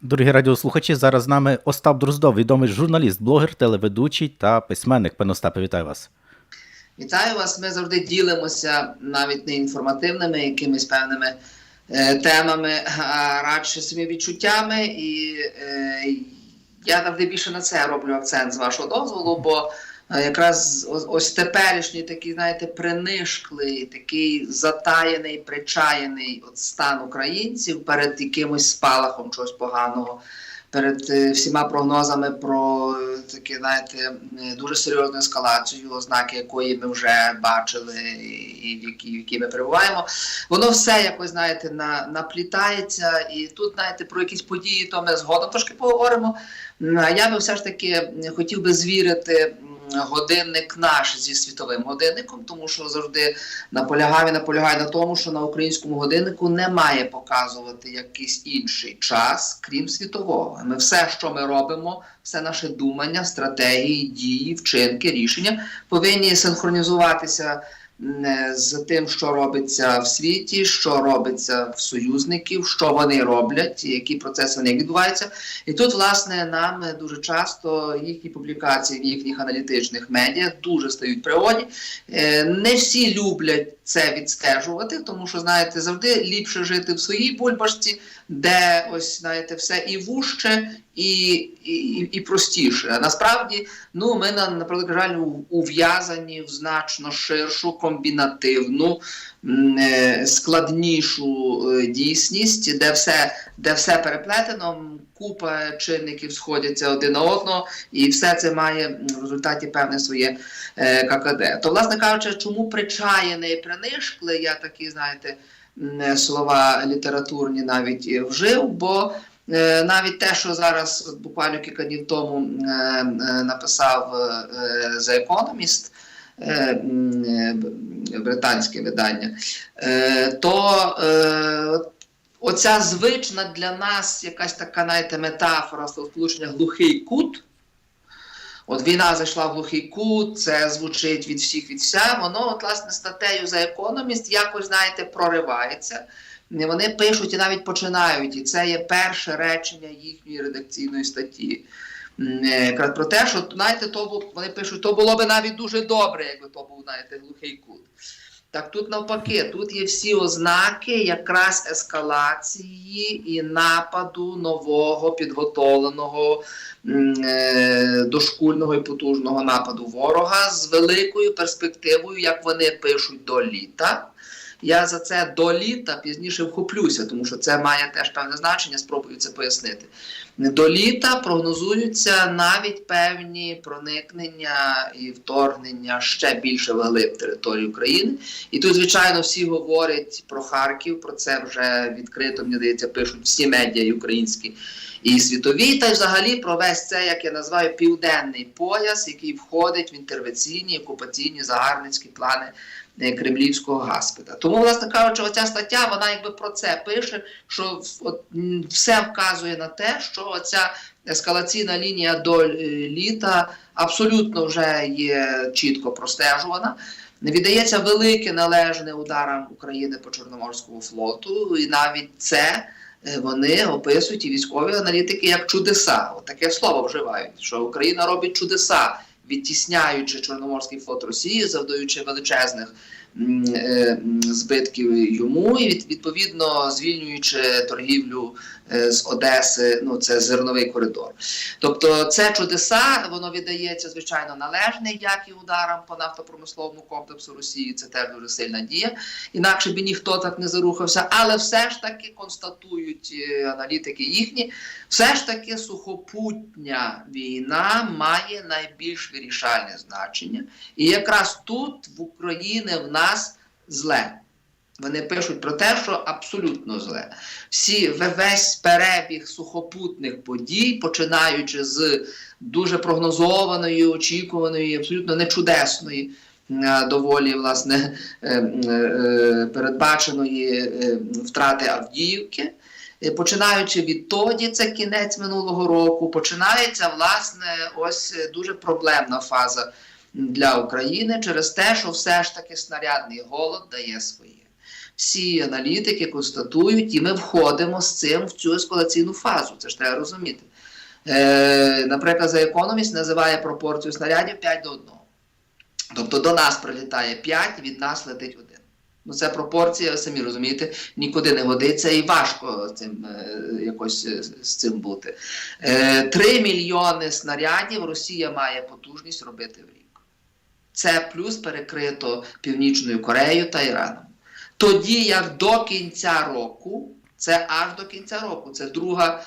Дорогі радіослухачі, зараз з нами Остап Дроздов, відомий журналіст, блогер, телеведучий та письменник. Пане Остапе, вітаю вас. Вітаю вас. Ми завжди ділимося навіть не інформативними, якимись певними е, темами, а радше своїми відчуттями. І е, я завжди більше на це роблю акцент з вашого дозволу, бо якраз ось, теперішній такий, знаєте, принишклий, такий затаєний, причаяний от стан українців перед якимось спалахом чогось поганого. Перед е, всіма прогнозами про е, такі, знаєте, е, дуже серйозну ескалацію, ознаки якої ми вже бачили, і в якій, в ми перебуваємо, воно все якось знаєте на, наплітається. І тут, знаєте, про якісь події, то ми згодом трошки поговоримо. А я би все ж таки хотів би звірити годинник наш зі світовим годинником, тому що завжди наполягав і наполягаю на тому, що на українському годиннику не має показувати якийсь інший час, крім світового. Ми все, що ми робимо, все наше думання, стратегії, дії, вчинки, рішення повинні синхронізуватися з тим, що робиться в світі, що робиться в союзників, що вони роблять, які процеси них відбуваються. І тут, власне, нам дуже часто їхні публікації в їхніх аналітичних медіа дуже стають пригоді. Е, Не всі люблять це відстежувати, тому що, знаєте, завжди ліпше жити в своїй бульбашці, де ось знаєте, все і вужче, і, і, і простіше. А насправді, ну ми на наприклад, реально ув'язані в значно ширшу комбінативну, е, складнішу е, дійсність, де все, де все переплетено. Купа чинників сходяться один на одного, і все це має в результаті певне своє е, ККД. То, власне кажучи, чому причаяне і принишкле, я такі, знаєте, слова літературні навіть вжив, бо е, навіть те, що зараз буквально кілька днів тому е, е, написав е, The Economist, е, е, британське видання, е, то е, оця звична для нас якась така, знаєте, метафора сполучення глухий кут. От війна зайшла в глухий кут, це звучить від всіх від вся. Воно, от, власне, статтею за економіст якось, знаєте, проривається. Вони пишуть і навіть починають, і це є перше речення їхньої редакційної статті. Е, Якраз про те, що знаєте, то вони пишуть, то було би навіть дуже добре, якби то був знаєте, глухий кут. Так тут навпаки, тут є всі ознаки якраз ескалації і нападу нового підготовленого е, дошкульного і потужного нападу ворога з великою перспективою, як вони пишуть до літа. Я за це до літа пізніше вхоплюся, тому що це має теж певне значення, спробую це пояснити. До літа прогнозуються навіть певні проникнення і вторгнення ще більше вглиб території України. І тут, звичайно, всі говорять про Харків. Про це вже відкрито, мені здається, пишуть всі медіа і українські і світові. Та й взагалі про весь це, як я називаю, південний пояс, який входить в інтервенційні окупаційні загарбницькі плани кремлівського гаспіда. Тому, власне кажучи, оця стаття вона якби про це пише, що от, все вказує на те, що ця ескалаційна лінія до е, літа абсолютно вже є чітко простежувана. Віддається велике належне ударам України по Чорноморському флоту, і навіть це е, вони описують і військові аналітики як чудеса. От таке слово вживають, що Україна робить чудеса, відтісняючи Чорноморський флот Росії, завдаючи величезних е, збитків йому, і від- відповідно звільнюючи торгівлю з Одеси, ну це зерновий коридор. Тобто це чудеса, воно віддається звичайно належне, як і ударам по нафтопромисловому комплексу Росії. Це теж дуже сильна дія. Інакше б ніхто так не зарухався. Але все ж таки констатують е, аналітики їхні, все ж таки сухопутня війна має найбільш вирішальне значення. І якраз тут в Україні в нас зле. Вони пишуть про те, що абсолютно зле. Всі весь перебіг сухопутних подій, починаючи з дуже прогнозованої, очікуваної, абсолютно нечудесної, е, доволі власне е, е, передбаченої втрати Авдіївки. Починаючи відтоді, це кінець минулого року, починається власне ось дуже проблемна фаза для України через те, що все ж таки снарядний голод дає своє. Всі аналітики констатують, і ми входимо з цим в цю ескалаційну фазу. Це ж треба розуміти. Е, наприклад, за Economist називає пропорцію снарядів 5 до 1. Тобто до нас прилітає 5, від нас летить 1. Ну, це пропорція, ви самі розумієте, нікуди не годиться і важко цим, е, якось е, з цим бути. Е, 3 мільйони снарядів Росія має потужність робити в рік. Це плюс перекрито Північною Кореєю та Іраном. Тоді як до кінця року, це аж до кінця року, це друга,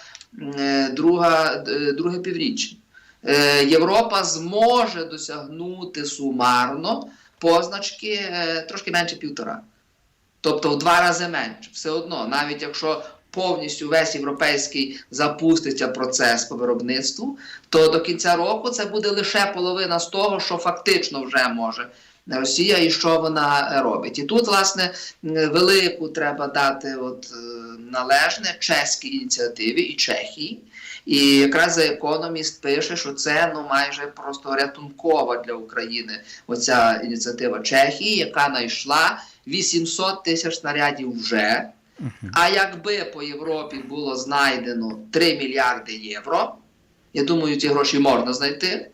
е, друга, е, друге півріччя. Е, Європа зможе досягнути сумарно позначки трошки менше півтора. Тобто в два рази менше. Все одно, навіть якщо повністю весь європейський запуститься процес по виробництву, то до кінця року це буде лише половина з того, що фактично вже може Росія і що вона е, робить. І тут, власне, велику треба дати от, е, належне чеській ініціативі і Чехії. І якраз за економіст пише, що це ну майже просто рятункова для України оця ініціатива Чехії, яка знайшла 800 тисяч снарядів вже. А якби по Європі було знайдено 3 мільярди євро, я думаю, ці гроші можна знайти,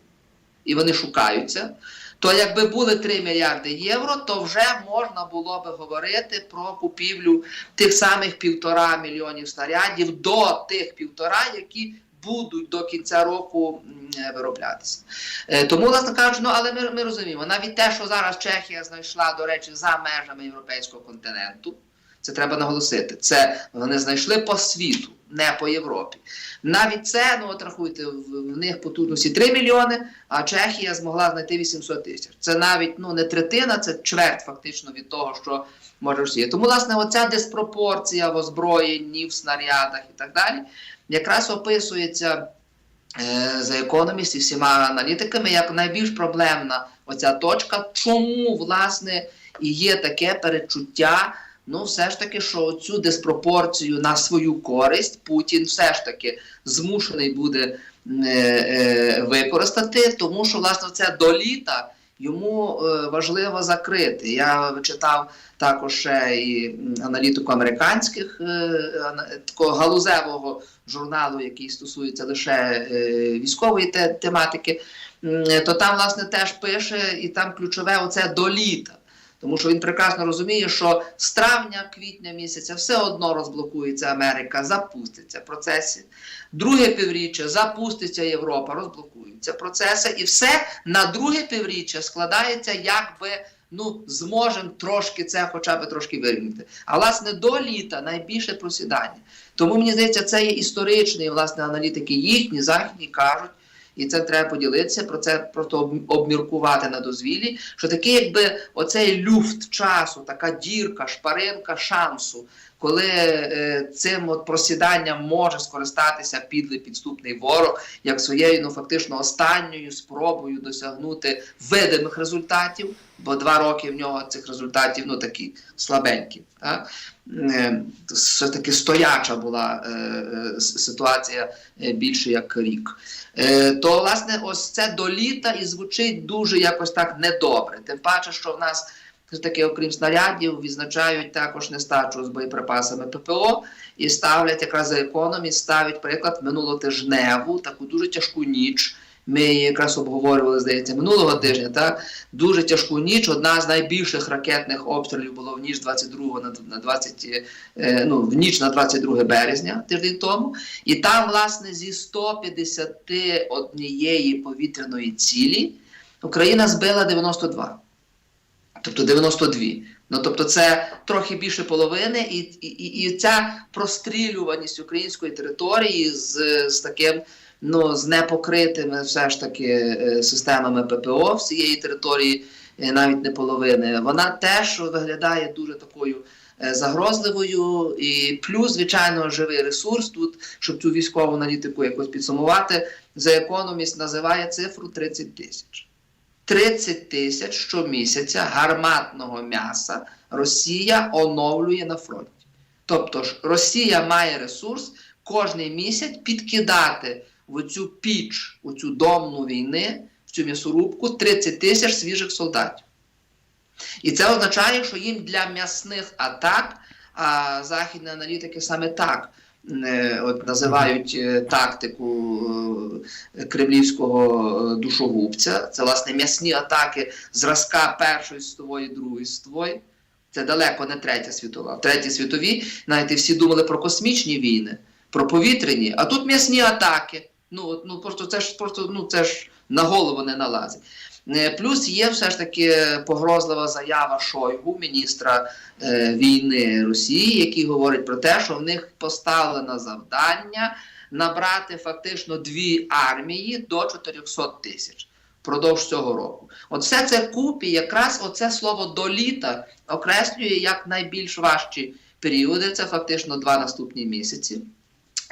і вони шукаються. То якби були 3 мільярди євро, то вже можна було би говорити про купівлю тих самих півтора мільйонів снарядів до тих півтора, які будуть до кінця року е, вироблятися. Е, Тому, власне кажучи, ну але ми, ми розуміємо, навіть те, що зараз Чехія знайшла, до речі, за межами європейського континенту, це треба наголосити. Це вони знайшли по світу, не по Європі. Навіть це, ну от рахуйте, в, них потужності 3 мільйони, а Чехія змогла знайти 800 тисяч. Це навіть ну не третина, це чверть фактично від того, що може Росія. Тому, власне, оця диспропорція в озброєнні, в снарядах і так далі, якраз описується е, за Economist і всіма аналітиками як найбільш проблемна оця точка, чому власне і є таке перечуття. Ну, все ж таки, що цю диспропорцію на свою користь Путін все ж таки змушений буде е, е, використати, тому що власне це до літа йому е, важливо закрити. Я читав також і аналітику американських е, такого галузевого журналу, який стосується лише е, військової те- тематики. То там, власне, теж пише, і там ключове оце до літа. Тому що він прекрасно розуміє, що з травня, квітня місяця все одно розблокується Америка, запуститься процеси. Друге півріччя запуститься Європа, розблокуються процеси, і все на друге півріччя складається, якби ну зможемо трошки це, хоча б трошки вирівняти. А власне до літа найбільше просідання. Тому мені здається, це є історичний, власне, аналітики їхні, західні кажуть. І це треба поділитися, про це просто об- обміркувати на дозвіллі, що такий, якби оцей люфт часу, така дірка, шпаринка шансу, коли е, цим от просіданням може скористатися підлий підступний ворог, як своєю ну фактично останньою спробою досягнути видимих результатів, бо два роки в нього цих результатів ну такі слабенькі. Так? Е, Все таки стояча була е, е, ситуація більше як рік. То власне ось це до літа і звучить дуже якось так недобре. Тим паче, що в нас все таки, окрім снарядів, відзначають також нестачу з боєприпасами ППО і ставлять якраз за економі, ставить приклад минулотижневу, таку дуже тяжку ніч. Ми якраз обговорювали, здається, минулого тижня. Так дуже тяжку ніч. Одна з найбільших ракетних обстрілів було в ніч 22 на на 20, е, ну, в ніч на 22 березня, тиждень тому. І там, власне, зі 151 повітряної цілі Україна збила 92. Тобто 92. Ну, тобто, це трохи більше половини, і, і, і ця прострілюваність української території з, з таким. Ну, з непокритими все ж таки е, системами ППО всієї території, е, навіть не половини, вона теж виглядає дуже такою е, загрозливою. І плюс, звичайно, живий ресурс тут, щоб цю військову аналітику якось підсумувати. За економіст називає цифру 30 тисяч. 30 тисяч щомісяця гарматного м'яса Росія оновлює на фронті. Тобто Росія має ресурс кожний місяць підкидати в цю піч, у цю домну війни, в цю м'ясорубку 30 тисяч свіжих солдатів. І це означає, що їм для м'ясних атак, а західні аналітики саме так е, от, називають е, тактику е, кремлівського душогубця. Це власне м'ясні атаки зразка Першої світової, Другої світової. Це далеко не третя світова. В третій світовій, знаєте, всі думали про космічні війни, про повітряні, а тут м'ясні атаки. Ну, ну просто це ж просто ну це ж на голову не налазить. Е, Плюс є все ж таки погрозлива заява Шойгу, міністра е, війни Росії, який говорить про те, що в них поставлено завдання набрати фактично дві армії до 400 тисяч впродовж цього року. От все це купі, якраз оце слово до літа окреслює як найбільш важчі періоди. Це фактично два наступні місяці.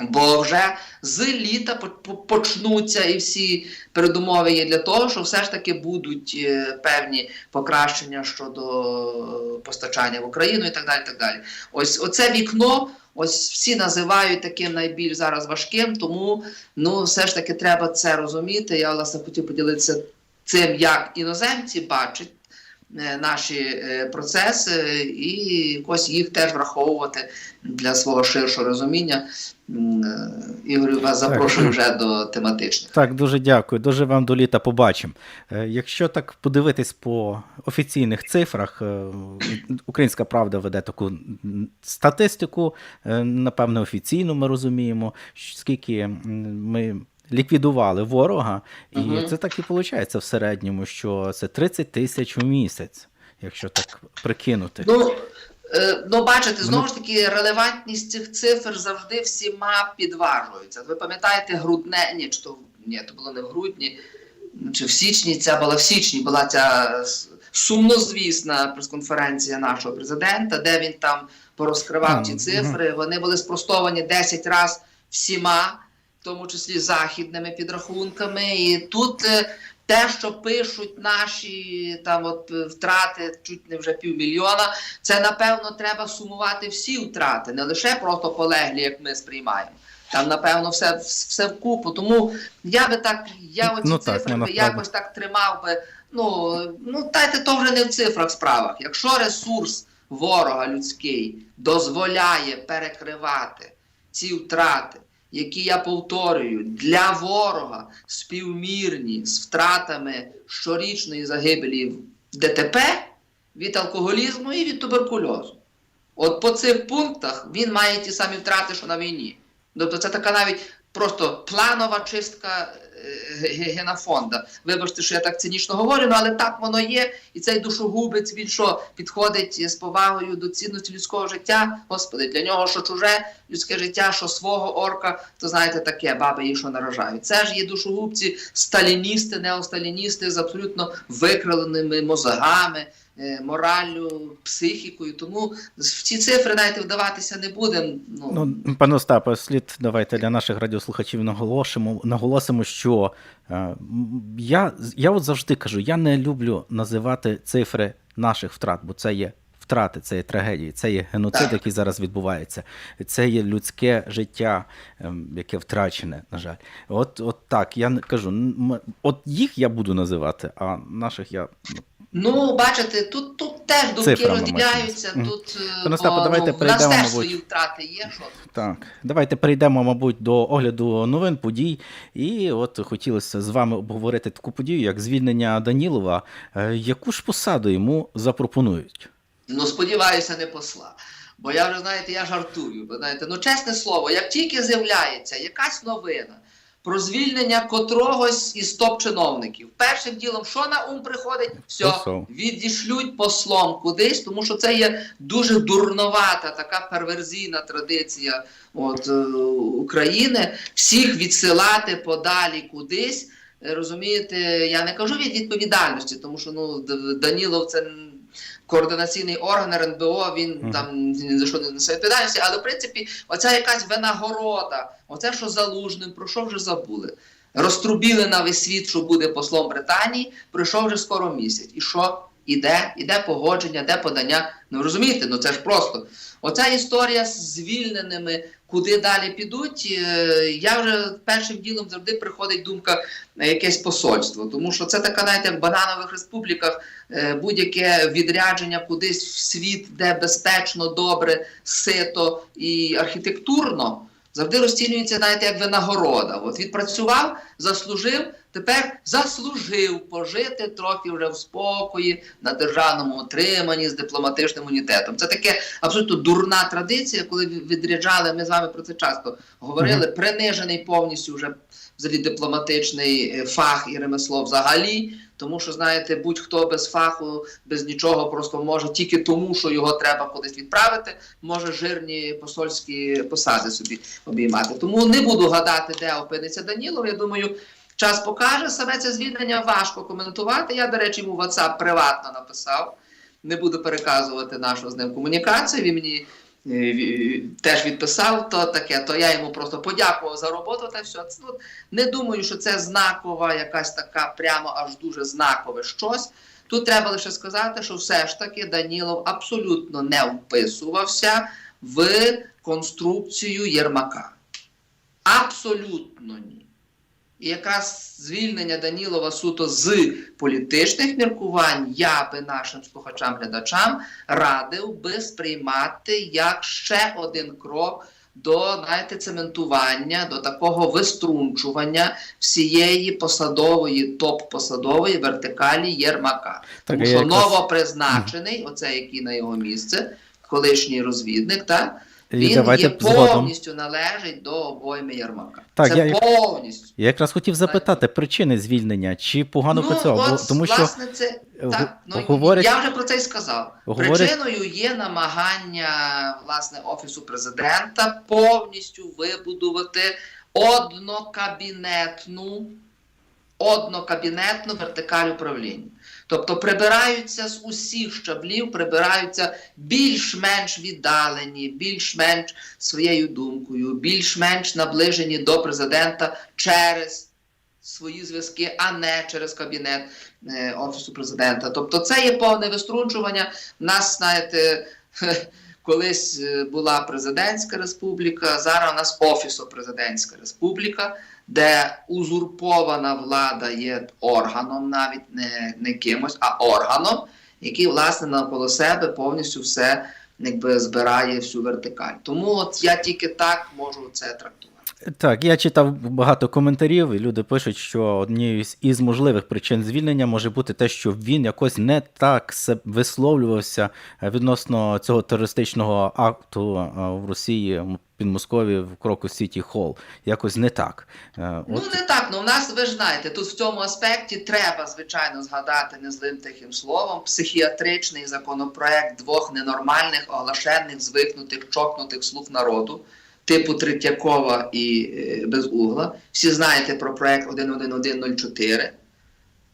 Бо вже з літа по- по- почнуться і всі передумови є для того, що все ж таки будуть е, певні покращення щодо постачання в Україну і так далі. так далі. Ось оце вікно. Ось всі називають таким найбільш зараз важким, тому ну все ж таки треба це розуміти. Я власне хотів поділитися цим, як іноземці бачать е, наші е, процеси, і якось їх теж враховувати для свого ширшого розуміння. Е, Ігорю, вас запрошую вже до тематичних. Так, дуже дякую. Дуже вам до літа побачимо. Е, Якщо так подивитись по офіційних цифрах, е, Українська Правда веде таку статистику, е, напевно, офіційну ми розуміємо, скільки ми ліквідували ворога, і Мгм. це так і виходить в середньому, що це 30 тисяч у місяць, якщо так прикинути. Ну, е, ну бачите, знову ж таки, релевантність цих цифр завжди всіма підважується. Ви пам'ятаєте, грудне, ні, чи то ні, то було не в грудні, чи в січні, ця була в січні, була ця сумнозвісна прес-конференція нашого президента, де він там порозкривав А, ті цифри. Вони були спростовані 10 разів всіма, в тому числі західними підрахунками. І тут е, те, що пишуть наші там от е, втрати чуть не вже півмільйона, це напевно треба сумувати всі втрати, не лише просто полеглі, як ми сприймаємо. Там, напевно, все, все вкупу. Тому я би так, я оці Ну цифри ну, би якось так тримав би. Ну, ну дайте то вже не в цифрах справах. Якщо ресурс ворога людський дозволяє перекривати ці втрати, які я повторюю, для ворога співмірні з втратами щорічної загибелі в ДТП від алкоголізму і від туберкульозу. От по цих пунктах він має ті самі втрати, що на війні. Тобто це така навіть просто планова чистка генофонда. Вибачте, що я так цинічно говорю, ну, але так воно є. І цей душогубець він що підходить з повагою до цінності людського життя. Господи, для нього що чуже людське життя, що свого орка, то знаєте таке, баби її що наражають. Це ж є душогубці, сталіністи, неосталіністи з абсолютно викраленими мозгами. Е, Мораллю, психікою, тому в ці цифри навіть вдаватися не будемо. Ну, Ну, пане Остапе, слід давайте для наших радіослухачів наголосимо, наголосимо, що е, я, я от завжди кажу, я не люблю називати цифри наших втрат, бо це є втрати, це є трагедії, це є геноцид, Так. який зараз відбувається. Це є людське життя, ем, яке втрачене, на жаль. От, от так, я кажу, от їх я буду називати, а наших я. Ну, бачите, тут, тут теж думки Цифрами розділяються. мається. Тут е, Пане Остапе, давайте ну, в нас теж мабуть. свої втрати є. Що? Так, давайте перейдемо, мабуть, до огляду новин подій. І от хотілося з вами обговорити таку подію, як звільнення Данілова. Е, Яку ж посаду йому запропонують? Ну, сподіваюся, не посла. Бо я вже, знаєте, я жартую. Бо, знаєте, ну, чесне слово, як тільки з'являється якась новина про звільнення котрогось із топ-чиновників, першим ділом, що на ум приходить, все, Посол. відішлють послом кудись, тому що це є дуже дурновата, така перверзійна традиція от, е, України, всіх відсилати подалі кудись. Е, Розумієте, я не кажу від відповідальності, тому що ну Данілов це координаційний орган РНБО, він mm. там ні за що не несе відповідальності, але в принципі, оця якась винагорода, оце що залужним, про що вже забули. Розтрубіли на весь світ, що буде послом Британії, пройшов вже скоро місяць. І що? Іде, іде погодження, де подання. Ну розумієте, ну це ж просто. Оця історія з звільненими, куди далі підуть. е, Я вже першим ділом завжди приходить думка на якесь посольство, тому що це така, знаєте, в бананових республіках е, будь-яке відрядження кудись в світ, де безпечно, добре, сито і архітектурно. Завжди розцінюється, знаєте, як винагорода. От відпрацював, заслужив, тепер заслужив пожити трохи вже в спокої на державному утриманні з дипломатичним унітетом. Це таке абсолютно дурна традиція, коли відряджали. Ми з вами про це часто говорили. Принижений повністю вже взагалі дипломатичний е, фах і ремесло взагалі. Тому що, знаєте, будь-хто без фаху, без нічого, просто може тільки тому, що його треба кудись відправити, може жирні посольські посади собі обіймати. Тому не буду гадати, де опиниться Данілов. Я думаю, час покаже. Саме це звільнення важко коментувати. Я, до речі, йому WhatsApp приватно написав. Не буду переказувати нашу з ним комунікацію. Він мені е, теж відписав то таке, то я йому просто подякував за роботу та все. Ну, не думаю, що це знакова, якась така прямо аж дуже знакове щось. Тут треба лише сказати, що все ж таки Данілов абсолютно не вписувався в конструкцію Єрмака. Абсолютно ні. І якраз звільнення Данілова суто з політичних міркувань я би нашим слухачам-глядачам радив би сприймати як ще один крок до знаєте, цементування, до такого виструнчування всієї посадової, топ-посадової вертикалі Єрмака. Так, Тому що якраз- новопризначений, оцей, який на його місце, колишній розвідник, так? Він давайте є згодом. повністю належить до обойми Ярмака. Так, Це я повністю. Я якраз хотів запитати причини звільнення, чи погано ну, працював, от, тому що власне, це так. Ну говорять- я вже про це й сказав. Говорять- Причиною є намагання власне офісу президента повністю вибудувати однокабінетну, однокабінетну вертикаль управління. Тобто прибираються з усіх щаблів, прибираються більш-менш віддалені, більш-менш своєю думкою, більш-менш наближені до президента через свої зв'язки, а не через кабінет е, офісу президента. Тобто, це є повне виструнчування. Нас, знаєте, колись е, була президентська республіка, зараз у нас офісо-президентська республіка, де узурпована влада є органом, навіть не, не кимось, а органом, який, власне, навколо себе повністю все якби збирає всю вертикаль. Тому от я тільки так можу це трактувати. Так, я читав багато коментарів, і люди пишуть, що однією із можливих причин звільнення може бути те, що він якось не так висловлювався е, відносно цього терористичного акту е, в Росії під Москові в Кроку Сіті Холл. Якось не так. Е, Ну От, не так. Ну в нас ви ж знаєте, тут в цьому аспекті треба звичайно згадати незлим тихим словом психіатричний законопроект двох ненормальних, оглашених, звикнутих, чокнутих слуг народу, типу Третьякова і е, Безугла. Всі знаєте про проект 11104,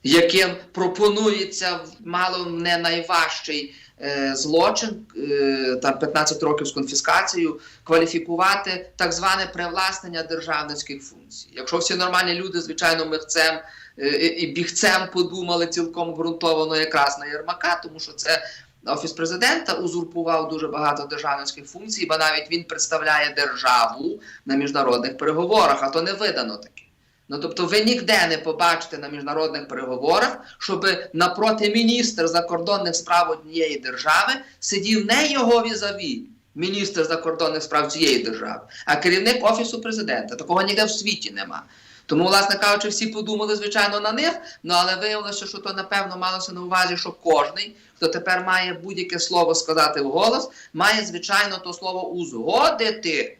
яким пропонується мало не найважчий е, злочин, е, там 15 років з конфіскацією, кваліфікувати так зване привласнення державницьких функцій. Якщо всі нормальні люди, звичайно, михцем е, і бігцем подумали цілком ґрунтовано якраз на Єрмака, тому що це офіс президента узурпував дуже багато державницьких функцій, бо навіть він представляє державу на міжнародних переговорах, а то не видано таке. Ну тобто, ви ніде не побачите на міжнародних переговорах, щоб напроти міністр закордонних справ однієї держави сидів не його візаві, міністр закордонних справ цієї держави, а керівник офісу президента. Такого ніде в світі нема. Тому, власне кажучи, всі подумали, звичайно, на них, ну але виявилося, що то напевно малося на увазі, що кожний, хто тепер має будь-яке слово сказати вголос, має, звичайно, то слово узгодити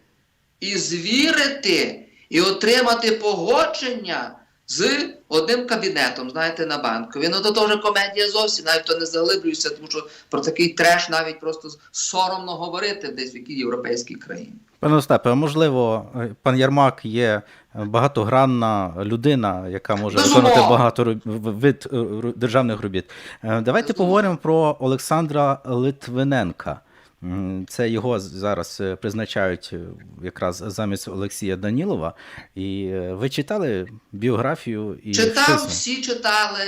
і звірити, і отримати погодження з одним кабінетом, знаєте, на банкові. Ну то, то вже комедія зовсім, навіть то не заглиблююся, тому що про такий треш навіть просто соромно говорити десь в якій європейській країні. Пане Остапе, можливо, е, пан Ярмак є багатогранна людина, яка може виконати багато вид е, державних робіт. Е, Давайте поговоримо про Олександра Литвиненка. Це його зараз е, призначають якраз замість Олексія Данілова. І ви читали біографію і Читав, щось? всі читали.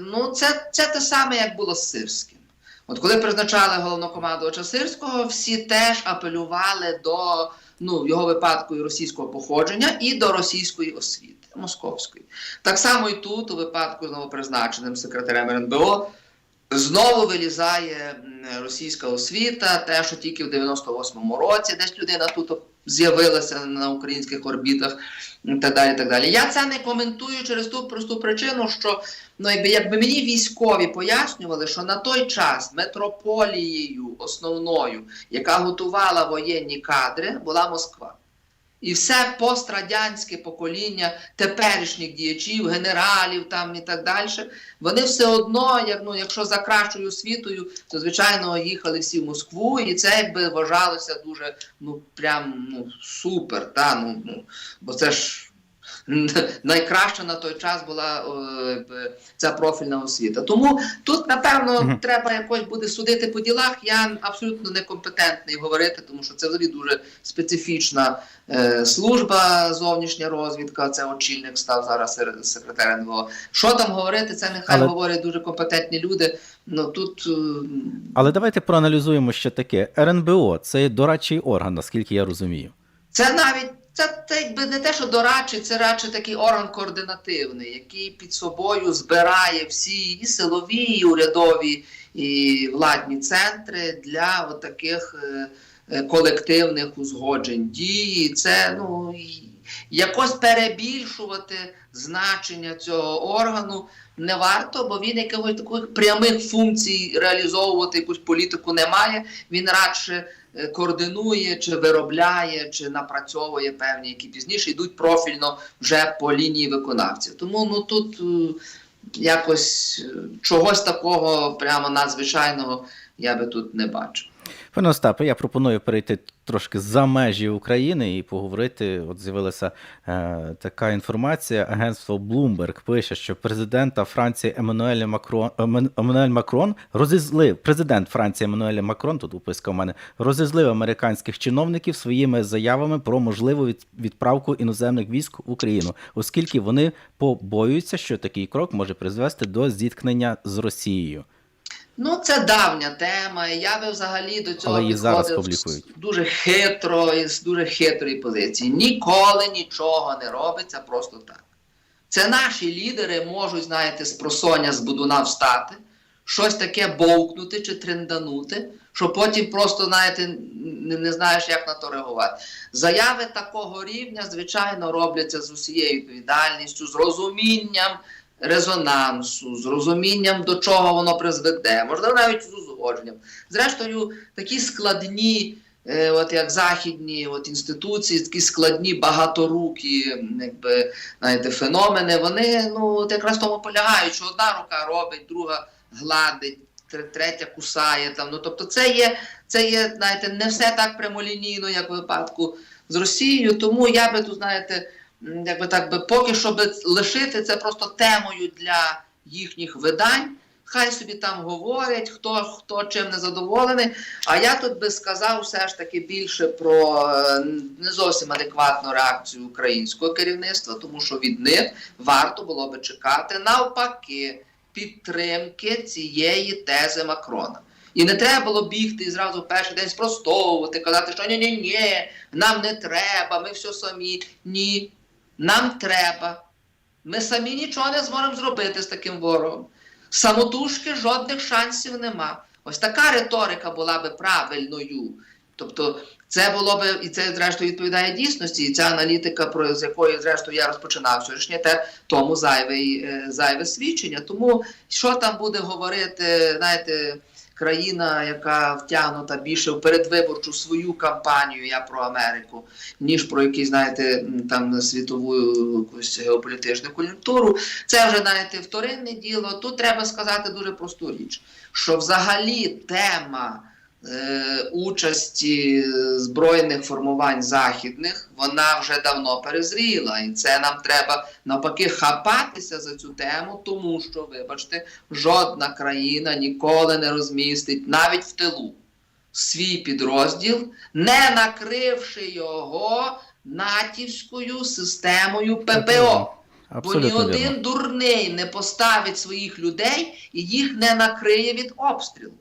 Ну, це, це те саме, як було з Сирським. От коли призначали головнокомандувача Сирського, всі теж апелювали до, ну, в його випадку, і російського походження, і до російської освіти, московської. Так само і тут, у випадку з новопризначеним секретарем РНБО, знову вилізає російська освіта, те, що тільки в 98-му році десь людина тут з'явилася на українських орбітах і так далі. так далі. Я це не коментую через ту просту причину, що ну, якби, якби мені військові пояснювали, що на той час метрополією основною, яка готувала воєнні кадри, була Москва. І все пострадянське покоління теперішніх діячів, генералів там і так далі, вони все одно, як, ну, якщо за кращою освітою, то звичайно їхали всі в Москву, і це якби вважалося дуже ну прям ну супер. Та, ну, ну, бо це ж найкраща на той час була о, ця профільна освіта. Тому тут, напевно, треба якось буде судити по ділах. Я абсолютно некомпетентний говорити, тому що це взагалі дуже специфічна е, служба, зовнішня розвідка. Це очільник став зараз сер- секретар НВО. Що там говорити? Це нехай Але- говорять дуже компетентні люди. Ну тут е, Але давайте проаналізуємо ще таке. РНБО це дорадчий орган, наскільки я розумію. Це навіть це, якби не те, що дорадчий, це радше такий орган координативний, який під собою збирає всі і силові, і урядові, і владні центри для от таких е, е, колективних узгоджень дії. Це ну якось перебільшувати значення цього органу не варто, бо він якогось таких прямих функцій реалізовувати якусь політику не має. Він радше е, координує, чи виробляє, чи напрацьовує певні, які пізніше йдуть профільно вже по лінії виконавців. Тому ну тут е, якось е, чогось такого прямо надзвичайного я би тут не бачив. Пане Остапе, я пропоную перейти трошки за межі України і поговорити. От з'явилася е, така інформація. Агентство Bloomberg пише, що президента Франції Еммануеля Макрон Еммануель Макрон розізлив президент Франції Еммануеля Макрон. Тут уписка у мене розізлив американських чиновників своїми заявами про можливу від, відправку іноземних військ в Україну, оскільки вони побоюються, що такий крок може призвести до зіткнення з Росією. Ну, це давня тема. і Я би взагалі до цього Але її зараз підходив дуже хитро і з дуже хитрої позиції. Ніколи нічого не робиться просто так. Це наші лідери можуть, знаєте, з просоння з будуна встати, щось таке бовкнути чи тренданути, що потім просто, знаєте, не, не знаєш, як на то реагувати. Заяви такого рівня, звичайно, робляться з усією відповідальністю, з розумінням резонансу, з розумінням, до чого воно призведе, можливо, навіть з узгодженням. Зрештою, такі складні, е, от як західні от інституції, такі складні, багаторукі якби, знаєте, феномени, вони ну, от якраз тому полягають, що одна рука робить, друга гладить. Третя кусає там. Ну тобто, це є, це є, знаєте, не все так прямолінійно, як в випадку з Росією. Тому я би тут, знаєте, якби так би поки що би лишити це просто темою для їхніх видань. Хай собі там говорять, хто хто чим не задоволений. А я тут би сказав все ж таки більше про е, не зовсім адекватну реакцію українського керівництва, тому що від них варто було би чекати навпаки підтримки цієї тези Макрона. І не треба було бігти і зразу перший день спростовувати, казати, що ні, ні, ні, нам не треба, ми все самі. Ні, нам треба. Ми самі нічого не зможемо зробити з таким ворогом. Самотужки жодних шансів нема. Ось така риторика була би правильною. Тобто, це було би, і це зрештою відповідає дійсності, і ця аналітика, про з якої зрештою я розпочинав сьогоднішнє, те тому зайве, зайве свідчення. Тому що там буде говорити, знаєте, країна, яка втягнута більше в передвиборчу свою кампанію, я про Америку, ніж про якісь, знаєте, там світову якусь геополітичну кон'юнктуру. Це вже знаєте вторинне діло. Тут треба сказати дуже просту річ, що взагалі тема участі збройних формувань західних вона вже давно перезріла, і це нам треба навпаки хапатися за цю тему, тому що, вибачте, жодна країна ніколи не розмістить навіть в тилу свій підрозділ, не накривши його натівською системою ППО. Бо ні один вірно. дурний не поставить своїх людей і їх не накриє від обстрілу.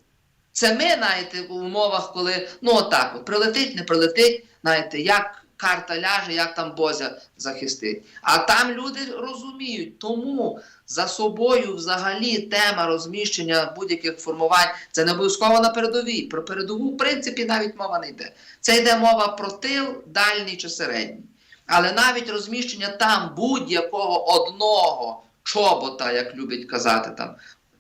Це ми, знаєте, в умовах, коли ну отак, от прилетить, не прилетить, знаєте, як карта ляже, як там Бозя захистить. А там люди розуміють, тому за собою взагалі тема розміщення будь-яких формувань це не обов'язково на передовій. Про передову, в принципі, навіть мова не йде. Це йде мова про тил, дальній чи середній. Але навіть розміщення там будь-якого одного чобота, як любить казати там,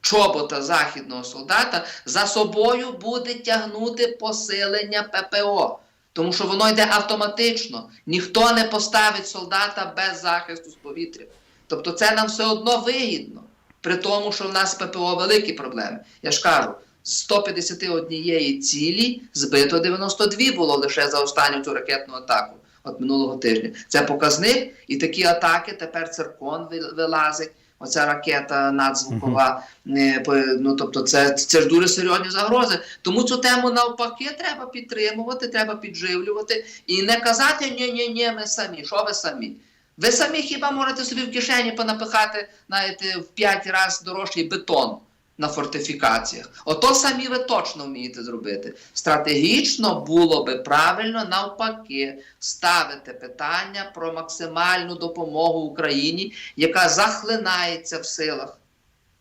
чобота західного солдата, за собою буде тягнути посилення ППО. Тому що воно йде автоматично. Ніхто не поставить солдата без захисту з повітря. Тобто це нам все одно вигідно. При тому, що в нас ППО великі проблеми. Я ж кажу, з 151 цілі збито 92 було лише за останню цю ракетну атаку от минулого тижня. Це показник, і такі атаки тепер циркон вилазить. Оця ракета надзвукова, ну тобто, це, це ж дуже серйозні загрози. Тому цю тему навпаки треба підтримувати, треба підживлювати і не казати ні, ні, ні, ми самі. Що ви самі? Ви самі хіба можете собі в кишені понапихати, знаєте, в п'ять разів дорожчий бетон на фортифікаціях. Ото самі ви точно вмієте зробити. Стратегічно було би правильно навпаки ставити питання про максимальну допомогу Україні, яка захлинається в силах.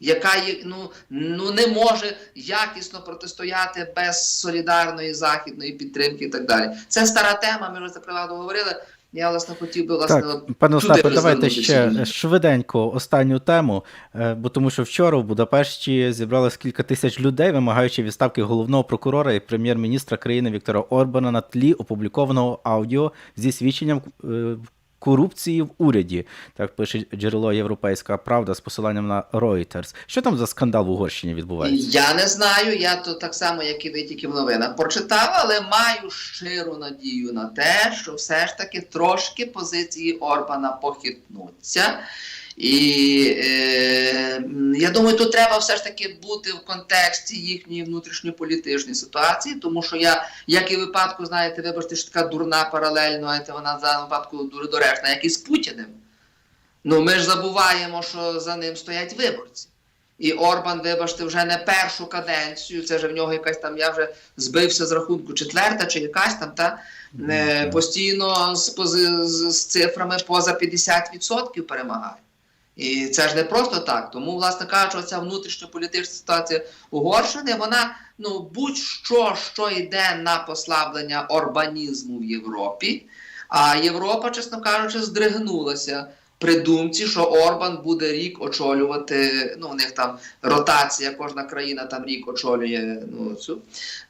Яка ну, ну не може якісно протистояти без солідарної західної підтримки і так далі. Це стара тема. Ми вже за приватно говорили. Я власне хотів би власне от Так, пане Остапе, давайте ще всі. швиденько останню тему, е, бо тому що вчора в Будапешті зібралось кілька тисяч людей, вимагаючи відставки головного прокурора і прем'єр-міністра країни Віктора Орбана на тлі опублікованого аудіо зі свідченням е, корупції в уряді. Так пише джерело Європейська Правда з посиланням на Reuters. Що там за скандал в Угорщині відбувається? Я не знаю, я то так само, як і ви тільки в новинах прочитав, але маю щиру надію на те, що все ж таки трошки позиції Орбана похитнуться. І е, я думаю, тут треба все ж таки бути в контексті їхньої внутрішньополітичної ситуації, тому що я, як і в випадку, знаєте, вибачте, що така дурна паралель, ну, знаєте, вона за випадку дуже доречна, як і з Путіним. Ну ми ж забуваємо, що за ним стоять виборці. І Орбан, вибачте, вже не першу каденцію. Це вже в нього якась там, я вже збився з рахунку четверта чи якась там, та е, постійно з, з, з цифрами поза 50% перемагає. І це ж не просто так. Тому, власне кажучи, ця внутрішньополітична ситуація Угорщини, вона ну будь-що, що йде на послаблення орбанізму в Європі. А Європа, чесно кажучи, здригнулася при думці, що Орбан буде рік очолювати. Ну, у них там ротація, кожна країна там рік очолює ну, цю.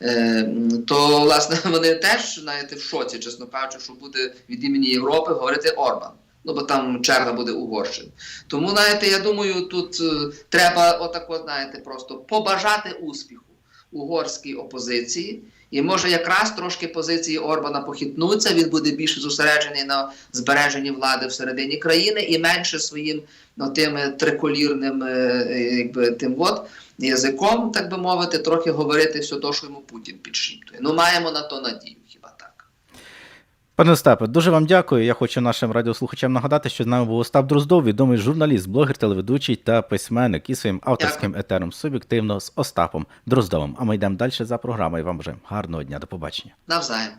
Е, то, власне, вони теж знаєте, в шоці, чесно кажучи, що буде від імені Європи говорити Орбан. Ну, бо там черга буде Угорщини. Тому, знаєте, я думаю, тут е, треба отако, знаєте, просто побажати успіху угорській опозиції. І може якраз трошки позиції Орбана похитнуться, він буде більше зосереджений на збереженні влади всередині країни і менше своїм ну, тим триколірним е, е, якби, тим от, язиком, так би мовити, трохи говорити все те, що йому Путін підшіптує. Ну, маємо на то надію. Пане Остапе, дуже вам дякую. Я хочу нашим радіослухачам нагадати, що з нами був Остап Дроздов, відомий журналіст, блогер, телеведучий та письменник і своїм авторським етером суб'єктивно з Остапом Дроздовим. А ми йдемо далі за програмою. Вам вже гарного дня. До побачення. Навзаєм.